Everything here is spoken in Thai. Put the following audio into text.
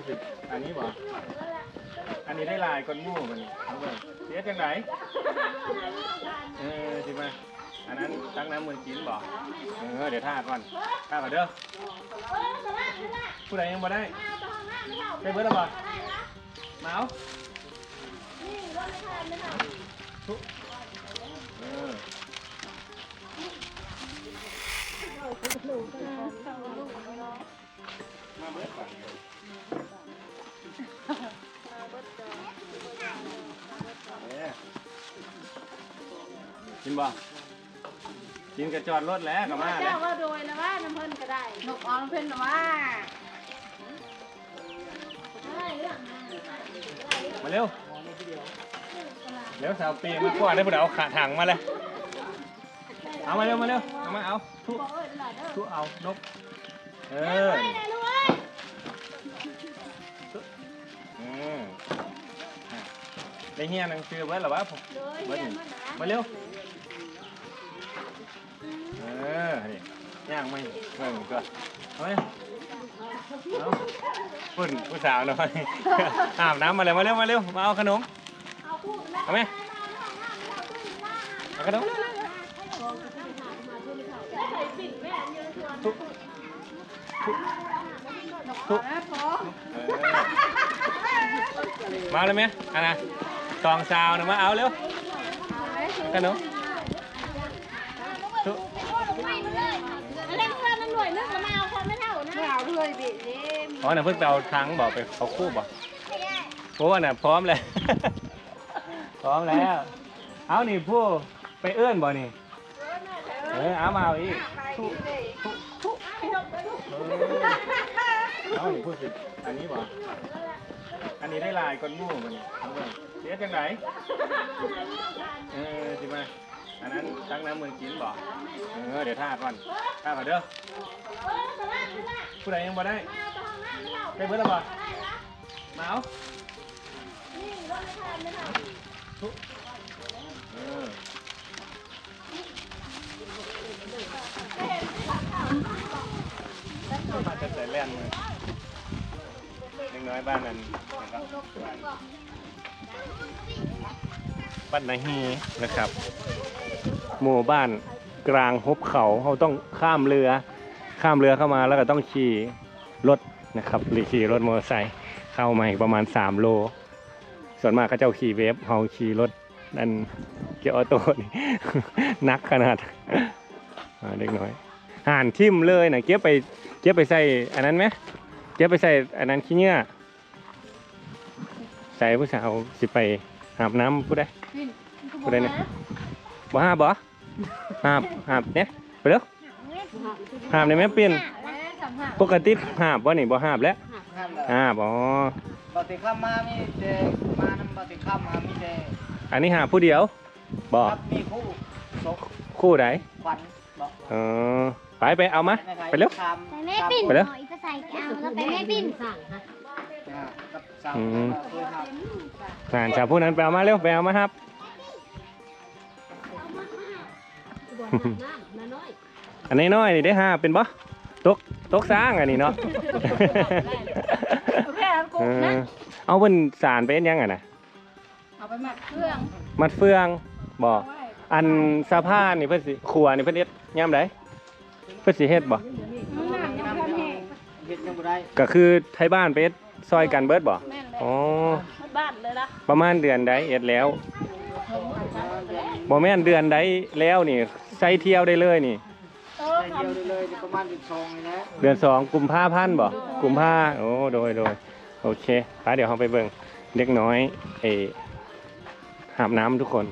ดสิอันนี้บ่อันนี้ได้ลายก้นหมู่มันนี่เอาเบิ่งเสียจังไหนเออสิมาอันนั้นตั้งน้ำมือกินบ่เออเดี๋ยวท่าก่อนท่าก่อนเด้อผู้ใดยังบ่ได้ได้เบิดแล้วบ่มาเอาทุเออมา กินบ่กินกระจอดรถแล้วกลับมาแล้เจ้าวว่าโดยนะว่าน้ำเพิ่นก็ได้นกออนเพิ่นนะว่ามาเร็วเร็วสาวปีมาขวดได้ผู้ใดเอาขาถังมาเลยเอามาเร็วมาเร็วเอามาเอาทุทุเอานกเอออืมอะได้เฮียหนังสือไว้หรอวะผมเบิดนี่มาเร็ว เออ นี่ย่างไม่เบิ่งก็เอาไหมเอาปุ่นผู้สาวหน่อย อาบน้ำมาเลยมาเร็วมาเร็ว มาเอาขนม เอาไหมเอาขนมทุกทุกเออมาเลยไหมอันน่ะสองสาวหนึ่งมาเอาเร็วขนม เล่นเพื่อนมันหน่วยนึงก็มาเอาคนไม่เท่านะเอาด้วยบิเด้มอ๋อน่ะเพิ่งไปเอาทั้งบอกไปเขาคู่บอกโอ้น่ะพร้อมเลยพร้อมแล้ว เอานี่ผู้ไปเอื้อนบ่นี่เออเอามาเอาอีกทุกทุกทุกเออเอานี่พูดสิอันนี้บ่อันนี้ได้ลายก้นหมู่มันนี่เอาเบิ่งเสียจังไหนเออสิมา อันนั้นตั้งน้ำมือกินบ่เออเดี๋ยวท่าก่อนท่าก่อนเด้อผู้ใดยังบ่ได้ได้เบิดแล้วบ่มาเอาทุกเออมาจะใส่แล่นมือเล็กน้อยบ้านนั้นนะครับบ้านนาฮีนะครับ หมู่บ้านกลางหุบเขาเขาต้องข้ามเรือ ข้ามเรือเข้ามาแล้วก็ต้องขี่รถนะครับหรือขี่รถมอเตอร์ไซค์เข้ามาอีกประมาณ 3 โล ส่วนมากเขาเจ้าขี่เวฟเขาขี่รถนั่นเกียร์ออโต้นี่นักขนาดาเล็กน้อยห่านทิ่มเลยนะเก็บไปเก็บไปใส่อันนั้นไหมเก็บไปใส่อันนั้นขี้เหงื่อใส่ผู้สาวสิไปหาบน้ำผู้ใดผู้ใดเนี่ยบ่หาบ่ หาบหาบเนี่ยไปเร็วหาบในแม่เปลี่ยนปกติหาบบ่นี่บ่หาบแล้วนั่นแหละหาบอ๋อปฏิข้ามมามีแต่มานำปฏิข้ามมามีแต่อันนี้หาผู้เดียวบ่ครับมีคู่ศกคู่ใดขวัญบอกเออไปไปเอามาไปเร็วข้ามไปแม่ปิ้นไปเร็วหน่อยก็ใส่เอาแล้วไปแม่ปิ้นสั่งฮะอ่ากับสาวอืมเคยทงานชาวผู้นั้นไปเอามาเร็วไปเอามาครับ อันนี้น้อยนี่ได้ห้าเป็นบ่ตกตกสร้างอันนี้เนาะเออเอาเป็นสารไปเอ็นยังอะนะเอาไปหมักเครื่องมัดเฟืองบ่อันสะพานนี่เพิ่นสิครัวนี่เพิ่นเฮ็ดยามใดเพิ่นสิเฮ็ดบ่น้ำยังพอแห้งเฮ็ดยังบ่ได้ก็คือไทยบ้านไปเฮ็ดซอยกันเบิดบ่แม่นเลยอ๋อบ้านเลยละประมาณเดือนใดเอ็ดแล้ว บ่แม่นเดือนใดแล้วนี่ใช้เที่ยวได้เลยนี่ใส่เดียวได้เลยประมาณ12นี่นะเดือนสองกุมภาพันธ์บ่กุมภาโอ้โดยโดยโอเคไปเดี๋ยวเราไปเบิ่งเด็กน้อยเออหาบน้ำทุกคน